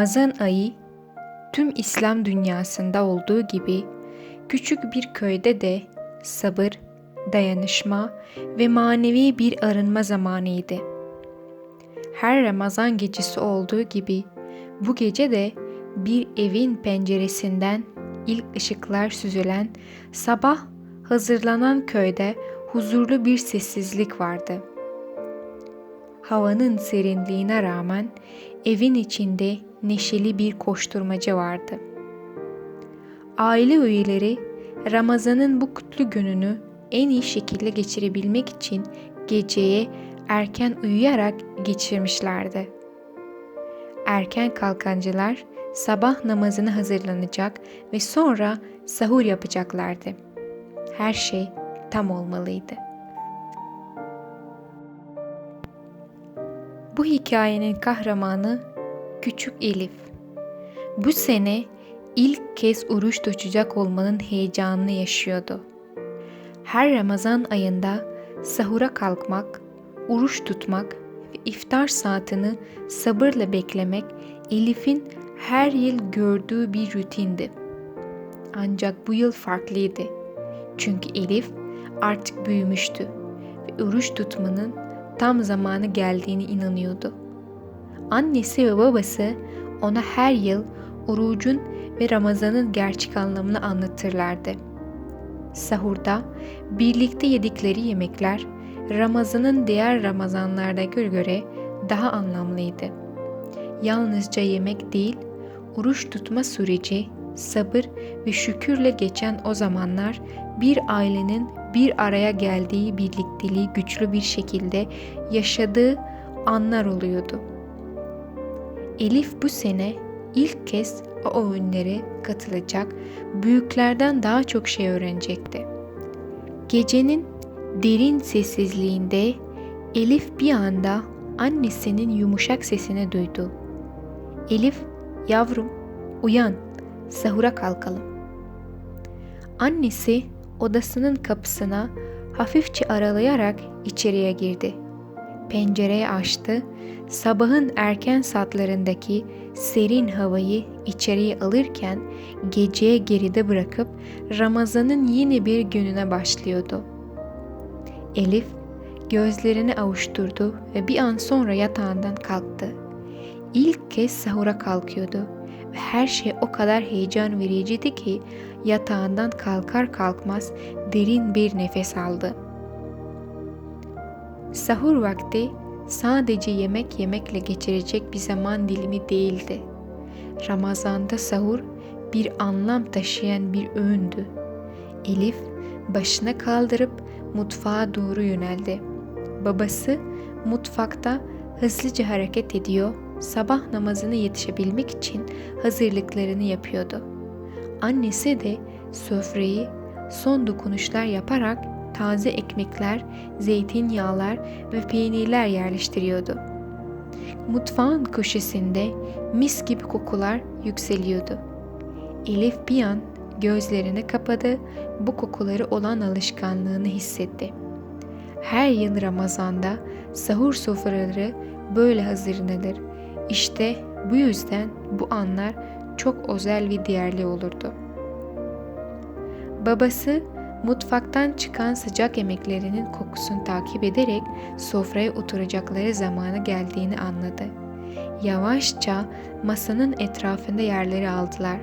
Ramazan ayı tüm İslam dünyasında olduğu gibi küçük bir köyde de sabır, dayanışma ve manevi bir arınma zamanıydı. Her Ramazan gecesi olduğu gibi bu gece de bir evin penceresinden ilk ışıklar süzülen sabah hazırlanan köyde huzurlu bir sessizlik vardı. Havanın serinliğine rağmen evin içinde neşeli bir koşturmaca vardı. Aile üyeleri Ramazan'ın bu kutlu gününü en iyi şekilde geçirebilmek için geceye erken uyuyarak geçirmişlerdi. Erken kalkancılar sabah namazını hazırlanacak ve sonra sahur yapacaklardı. Her şey tam olmalıydı. Bu hikayenin kahramanı Küçük Elif. Bu sene ilk kez oruç tutacak olmanın heyecanını yaşıyordu. Her Ramazan ayında sahura kalkmak, oruç tutmak ve iftar saatini sabırla beklemek Elif'in her yıl gördüğü bir rutindi. Ancak bu yıl farklıydı. Çünkü Elif artık büyümüştü ve oruç tutmanın tam zamanı geldiğini inanıyordu. Annesi ve babası ona her yıl orucun ve Ramazan'ın gerçek anlamını anlatırlardı. Sahurda birlikte yedikleri yemekler Ramazan'ın diğer Ramazanlarda göre daha anlamlıydı. Yalnızca yemek değil, oruç tutma süreci, sabır ve şükürle geçen o zamanlar bir ailenin bir araya geldiği birlikteliği güçlü bir şekilde yaşadığı anlar oluyordu. Elif bu sene ilk kez o oyunlara katılacak, büyüklerden daha çok şey öğrenecekti. Gecenin derin sessizliğinde Elif bir anda annesinin yumuşak sesini duydu. Elif, yavrum, uyan, sahura kalkalım. Annesi odasının kapısına hafifçe aralayarak içeriye girdi. Pencereyi açtı, sabahın erken saatlerindeki serin havayı içeriye alırken geceye geride bırakıp Ramazan'ın yeni bir gününe başlıyordu. Elif gözlerini avuşturdu ve bir an sonra yatağından kalktı. İlk kez sahura kalkıyordu ve her şey o kadar heyecan vericiydi ki yatağından kalkar kalkmaz derin bir nefes aldı. Sahur vakti sadece yemek yemekle geçirecek bir zaman dilimi değildi. Ramazanda sahur bir anlam taşıyan bir öğündü. Elif başına kaldırıp mutfağa doğru yöneldi. Babası mutfakta hızlıca hareket ediyor, sabah namazına yetişebilmek için hazırlıklarını yapıyordu. Annesi de sofrayı son dokunuşlar yaparak taze ekmekler, zeytinyağlar ve peynirler yerleştiriyordu. Mutfağın köşesinde mis gibi kokular yükseliyordu. Elif bir an gözlerini kapadı, bu kokuları olan alışkanlığını hissetti. Her yıl Ramazan'da sahur sofraları böyle hazırlanır. İşte bu yüzden bu anlar çok özel ve değerli olurdu. Babası mutfaktan çıkan sıcak yemeklerinin kokusunu takip ederek sofraya oturacakları zamanı geldiğini anladı. Yavaşça masanın etrafında yerleri aldılar.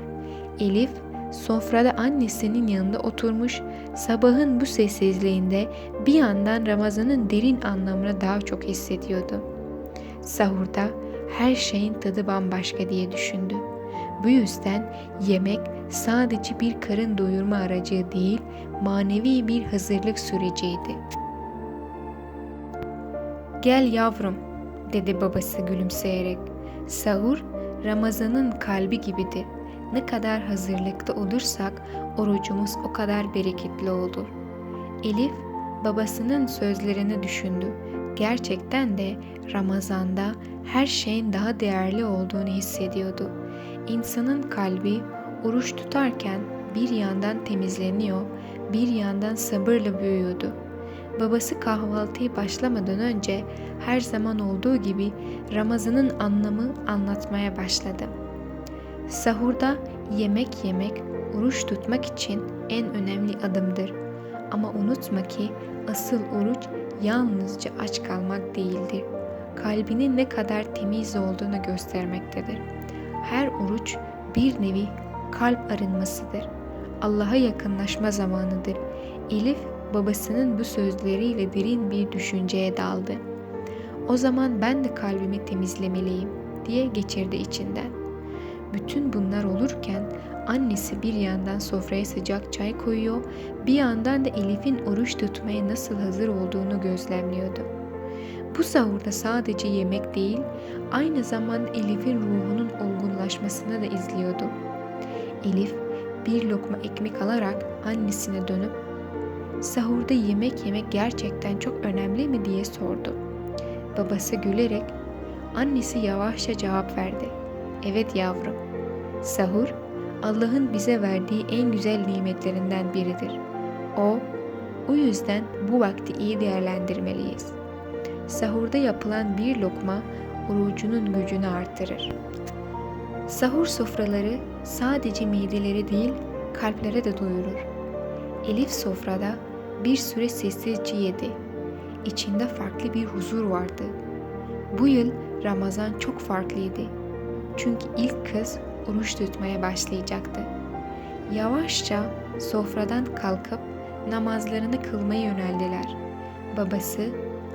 Elif sofrada annesinin yanında oturmuş sabahın bu sessizliğinde bir yandan Ramazan'ın derin anlamını daha çok hissediyordu. Sahurda her şeyin tadı bambaşka diye düşündü. Bu yüzden yemek sadece bir karın doyurma aracı değil, manevi bir hazırlık süreciydi. Gel yavrum, dedi babası gülümseyerek. Sahur, Ramazan'ın kalbi gibidir. Ne kadar hazırlıkta olursak orucumuz o kadar bereketli olur. Elif babasının sözlerini düşündü. Gerçekten de Ramazan'da her şeyin daha değerli olduğunu hissediyordu. İnsanın kalbi oruç tutarken bir yandan temizleniyor, bir yandan sabırla büyüyordu. babası kahvaltıyı başlamadan önce her zaman olduğu gibi Ramazan'ın anlamı anlatmaya başladı. Sahurda yemek yemek oruç tutmak için en önemli adımdır. Ama unutma ki asıl oruç yalnızca aç kalmak değildir. Kalbinin ne kadar temiz olduğunu göstermektedir. Her oruç bir nevi kalp arınmasıdır. Allah'a yakınlaşma zamanıdır. Elif babasının bu sözleriyle derin bir düşünceye daldı. O zaman ben de kalbimi temizlemeliyim diye geçirdi içinden. Bütün bunlar olurken annesi bir yandan sofraya sıcak çay koyuyor, bir yandan da Elif'in oruç tutmaya nasıl hazır olduğunu gözlemliyordu. Bu sahurda sadece yemek değil, aynı zamanda Elif'in ruhunun olgunlaşmasını da izliyordu. Elif bir lokma ekmek alarak annesine dönüp sahurda yemek yemek gerçekten çok önemli mi diye sordu. Babası gülerek annesi yavaşça cevap verdi. Evet yavrum. Sahur Allah'ın bize verdiği en güzel nimetlerinden biridir. O, o yüzden bu vakti iyi değerlendirmeliyiz. Sahurda yapılan bir lokma orucunun gücünü artırır. Sahur sofraları sadece mideleri değil, kalplere de doyurur. Elif sofrada bir süre sessizce yedi. İçinde farklı bir huzur vardı. Bu yıl Ramazan çok farklıydı. Çünkü ilk kız oruç tutmaya başlayacaktı. Yavaşça sofradan kalkıp namazlarını kılmaya yöneldiler. Babası,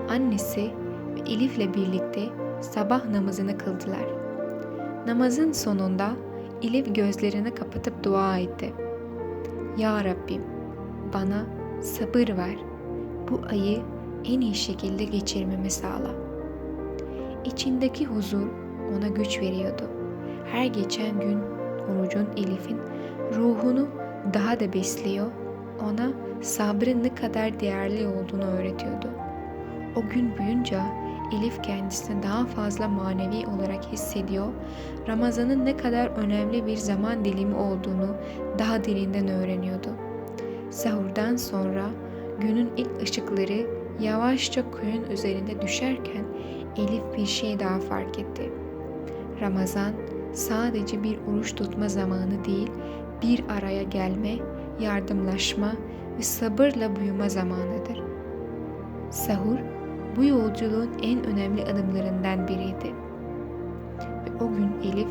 annesi ve Elif'le birlikte sabah namazını kıldılar. Namazın sonunda Elif gözlerini kapatıp dua etti. Ya Rabbim, bana sabır ver. Bu ayı en iyi şekilde geçirmemi sağla. İçindeki huzur ona güç veriyordu. Her geçen gün orucun Elif'in ruhunu daha da besliyor, ona sabrın ne kadar değerli olduğunu öğretiyordu. O gün boyunca Elif kendisini daha fazla manevi olarak hissediyor, Ramazan'ın ne kadar önemli bir zaman dilimi olduğunu daha derinden öğreniyordu. Sahurdan sonra günün ilk ışıkları yavaşça köyün üzerinde düşerken Elif bir şey daha fark etti. Ramazan sadece bir oruç tutma zamanı değil, bir araya gelme, yardımlaşma ve sabırla büyüme zamanıdır. Sahur bu yolculuğun en önemli adımlarından biriydi. Ve o gün Elif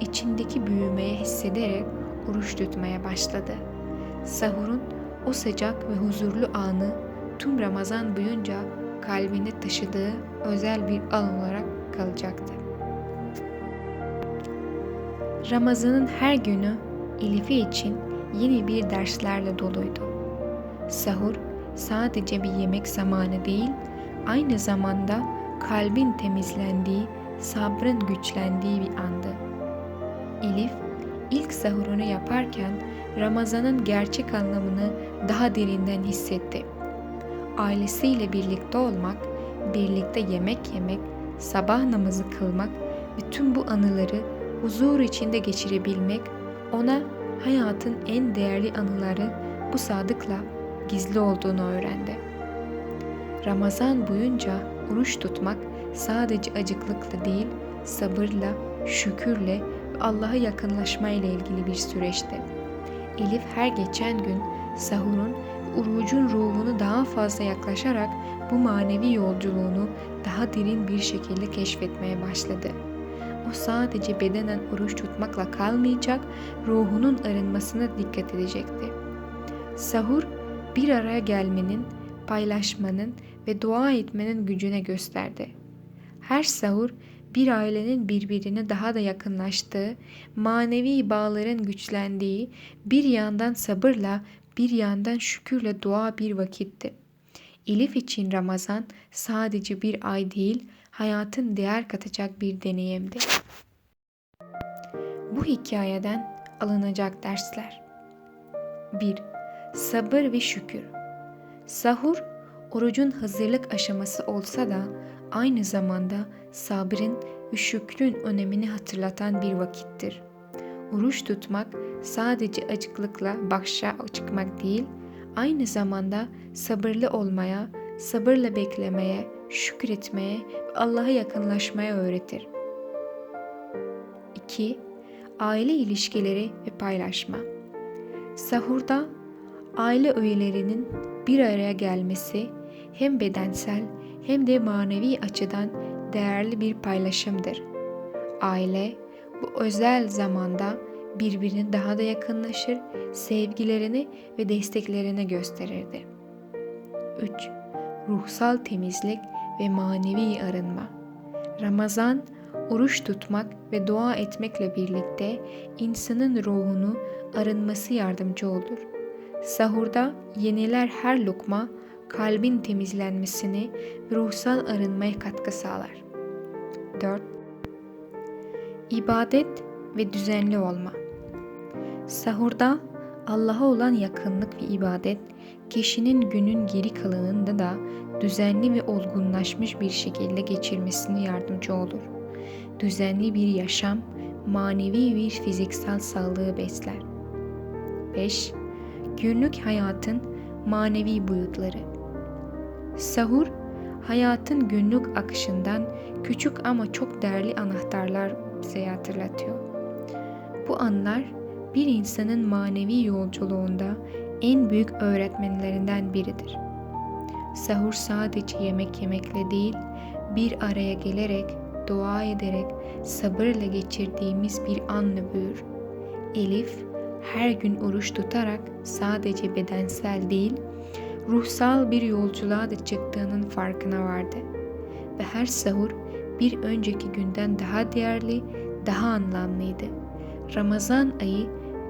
içindeki büyümeye hissederek oruç tutmaya başladı. Sahurun o sıcak ve huzurlu anı tüm Ramazan boyunca kalbinde taşıdığı özel bir an olarak kalacaktı. Ramazan'ın her günü Elif'i için yeni bir derslerle doluydu. Sahur sadece bir yemek zamanı değil, aynı zamanda kalbin temizlendiği, sabrın güçlendiği bir andı. Elif ilk sahurunu yaparken Ramazan'ın gerçek anlamını daha derinden hissetti. Ailesiyle birlikte olmak, birlikte yemek yemek, sabah namazı kılmak tüm bu anıları huzur içinde geçirebilmek ona hayatın en değerli anıları bu sadıkla gizli olduğunu öğrendi. Ramazan boyunca oruç tutmak sadece acıklıkla değil, sabırla, şükürle ve Allah'a yakınlaşma ile ilgili bir süreçti. Elif her geçen gün sahurun orucun ruhunu daha fazla yaklaşarak bu manevi yolculuğunu daha derin bir şekilde keşfetmeye başladı. O sadece bedenen oruç tutmakla kalmayacak, ruhunun arınmasına dikkat edecekti. Sahur bir araya gelmenin, paylaşmanın ve dua etmenin gücüne gösterdi. Her sahur bir ailenin birbirine daha da yakınlaştığı, manevi bağların güçlendiği, bir yandan sabırla, bir yandan şükürle dua bir vakitti. Elif için Ramazan sadece bir ay değil, hayatın değer katacak bir deneyimdi. Bu hikayeden alınacak dersler 1. Sabır ve şükür Sahur, orucun hazırlık aşaması olsa da aynı zamanda sabrın ve şükrün önemini hatırlatan bir vakittir. Oruç tutmak sadece acıklıkla başa çıkmak değil, aynı zamanda sabırlı olmaya sabırla beklemeye, şükretmeye ve Allah'a yakınlaşmaya öğretir. 2. Aile ilişkileri ve paylaşma. Sahurda aile üyelerinin bir araya gelmesi hem bedensel hem de manevi açıdan değerli bir paylaşımdır. Aile bu özel zamanda birbirine daha da yakınlaşır, sevgilerini ve desteklerini gösterirdi. 3. Ruhsal temizlik ve manevi arınma. Ramazan, oruç tutmak ve dua etmekle birlikte insanın ruhunu arınması yardımcı olur. Sahurda yeniler her lokma kalbin temizlenmesini ve ruhsal arınmaya katkı sağlar. 4. İbadet ve düzenli olma. Sahurda Allah'a olan yakınlık ve ibadet kişinin günün geri kalanında da düzenli ve olgunlaşmış bir şekilde geçirmesine yardımcı olur. Düzenli bir yaşam manevi bir fiziksel sağlığı besler. 5. Günlük hayatın manevi boyutları. Sahur, hayatın günlük akışından küçük ama çok değerli anahtarlar bize hatırlatıyor. Bu anlar bir insanın manevi yolculuğunda en büyük öğretmenlerinden biridir. Sahur sadece yemek yemekle değil, bir araya gelerek, dua ederek, sabırla geçirdiğimiz bir anla büyür. Elif, her gün oruç tutarak sadece bedensel değil, ruhsal bir yolculuğa da çıktığının farkına vardı. Ve her sahur bir önceki günden daha değerli, daha anlamlıydı. Ramazan ayı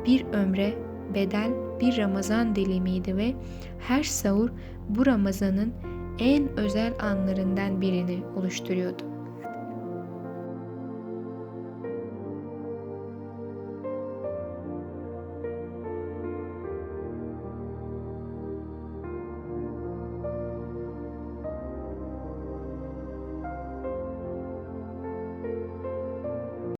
bir ömre bedel bir Ramazan dilimiydi ve her sahur bu Ramazan'ın en özel anlarından birini oluşturuyordu.